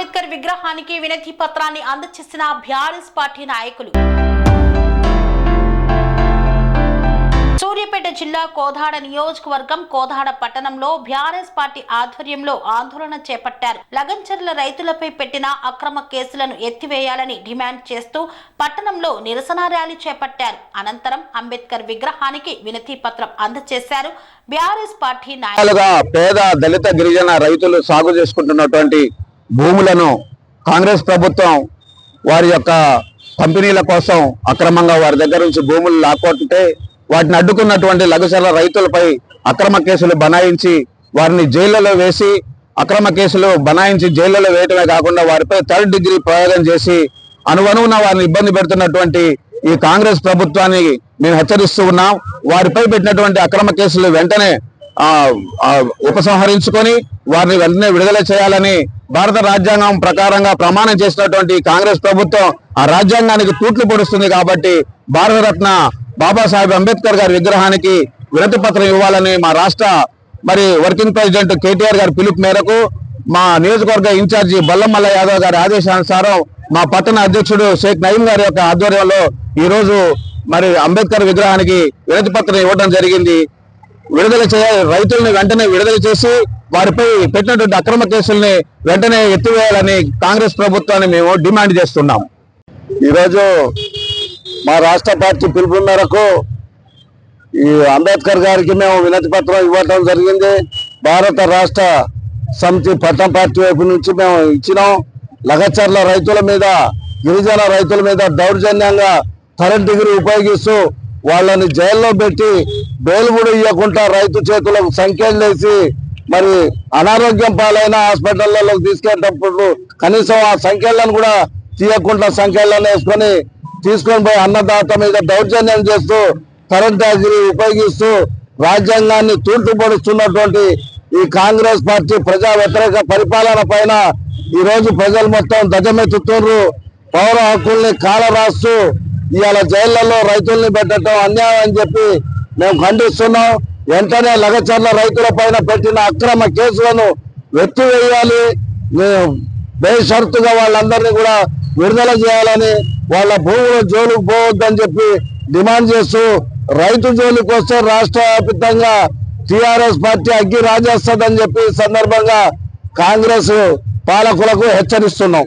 అంబేద్కర్ విగ్రహానికి వినతి పత్రాన్ని అందజేసిన బీఆర్ఎస్ పార్టీ నాయకులు. సూర్యాపేట జిల్లా కోదాడ నియోజకవర్గం కోదాడ పట్టణంలో బీఆర్ఎస్ పార్టీ ఆధ్వర్యంలో ఆందోళన చేపట్టారు. లగంచర్ల రైతులపై పెట్టిన అక్రమ కేసులను ఎత్తివేయాలని డిమాండ్ చేస్తూ పట్టణంలో నిరసన ర్యాలీ చేపట్టారు. అనంతరం అంబేద్కర్ విగ్రహానికి వినతి పత్రం అందజేశారు బీఆర్ఎస్ పార్టీ నాయకులు. పేద దళిత గిరిజన రైతులు సాగు చేసుకుంటున్నటువంటి భూములను కాంగ్రెస్ ప్రభుత్వం వారి యొక్క కంపెనీల కోసం అక్రమంగా వారి దగ్గర నుంచి భూములు లాక్కుంటే వాటిని అడ్డుకున్నటువంటి లఘుచర రైతులపై అక్రమ కేసులు బనాయించి వారిని జైళ్ళలో వేసి అక్రమ కేసులు బనాయించి జైళ్ళలో వేయటమే కాకుండా వారిపై థర్డ్ డిగ్రీ ప్రయోగం చేసి అనువనువున వారిని ఇబ్బంది పెడుతున్నటువంటి ఈ కాంగ్రెస్ ప్రభుత్వాన్ని మేము హెచ్చరిస్తూ ఉన్నాం. వారిపై పెట్టినటువంటి అక్రమ కేసులు వెంటనే ఉపసంహరించుకొని వారిని వెంటనే విడుదల చేయాలని భారత రాజ్యాంగం ప్రకారంగా ప్రమాణం చేసినటువంటి కాంగ్రెస్ ప్రభుత్వం ఆ రాజ్యాంగానికి తూట్లు పొడుస్తుంది కాబట్టి భారతరత్న బాబాసాహెబ్ అంబేద్కర్ గారి విగ్రహానికి వినతి పత్రం ఇవ్వాలని మా రాష్ట్ర మరి వర్కింగ్ ప్రెసిడెంట్ కేటీఆర్ గారి పిలుపు మేరకు మా నియోజకవర్గ ఇన్ఛార్జి బల్లమల్ల యాదవ్ గారి ఆదేశానుసారం మా పట్టణ అధ్యక్షుడు షేక్ నయీం గారి యొక్క ఆధ్వర్యంలో ఈరోజు మరి అంబేద్కర్ విగ్రహానికి వినతి పత్రం ఇవ్వడం జరిగింది. విడుదల చేయాలి రైతుల్ని వెంటనే విడుదల చేసి వారిపై పెట్టినటువంటి అక్రమ కేసుల్ని వెంటనే ఎత్తివేయాలని కాంగ్రెస్ ప్రభుత్వాన్ని మేము డిమాండ్ చేస్తున్నాం. ఈరోజు మా రాష్ట్ర పార్టీ పిలుపు మేరకు ఈ అంబేద్కర్ గారికి మేము వినతి పత్రం ఇవ్వటం జరిగింది. భారత రాష్ట్ర సమితి పట్టణ పార్టీ వైపు నుంచి మేము ఇచ్చినాం. లగచర్ల రైతుల మీద గిరిజన రైతుల మీద దౌర్జన్యంగా థర్డ్ డిగ్రీ ఉపయోగిస్తూ వాళ్ళని జైల్లో పెట్టి బెయిల్ కూడా ఇవ్వకుండా రైతు చేతులకు సంఖ్యలేసి మరి అనారోగ్యం పాలైన హాస్పిటల్లో తీసుకెళ్ళేటప్పుడు కనీసం ఆ సంఖ్యలను కూడా తీయకుండా సంఖ్యలను వేసుకొని తీసుకొని పోయి అన్నదాత మీద దౌర్జన్యం చేస్తూ కరెంట్ అగ్రి ఉపయోగిస్తూ రాజ్యాంగాన్ని తూర్పుపడుస్తున్నటువంటి ఈ కాంగ్రెస్ పార్టీ ప్రజా వ్యతిరేక పరిపాలన పైన ఈరోజు ప్రజలు మొత్తం దజమెత్తుతున్నారు పౌర హక్కుల్ని కాల రాస్తూ ఇవాళ జైళ్ళలో రైతుల్ని పెట్టడం అన్యాయం అని చెప్పి మేము ఖండిస్తున్నాం. వెంటనే లగచర్ల రైతుల పైన పెట్టిన అక్రమ కేసులను వెత్తివేయాలి బేషరతుగా వాళ్ళందరినీ కూడా విడుదల చేయాలని వాళ్ళ భూముల జోలికి పోవద్దని చెప్పి డిమాండ్ చేస్తూ రైతు జోలికి వస్తే రాష్ట్ర వ్యాప్తంగా టిఆర్ఎస్ పార్టీ అగ్గి రాజేస్తుందని చెప్పి సందర్భంగా కాంగ్రెస్ పాలకులకు హెచ్చరిస్తున్నాం.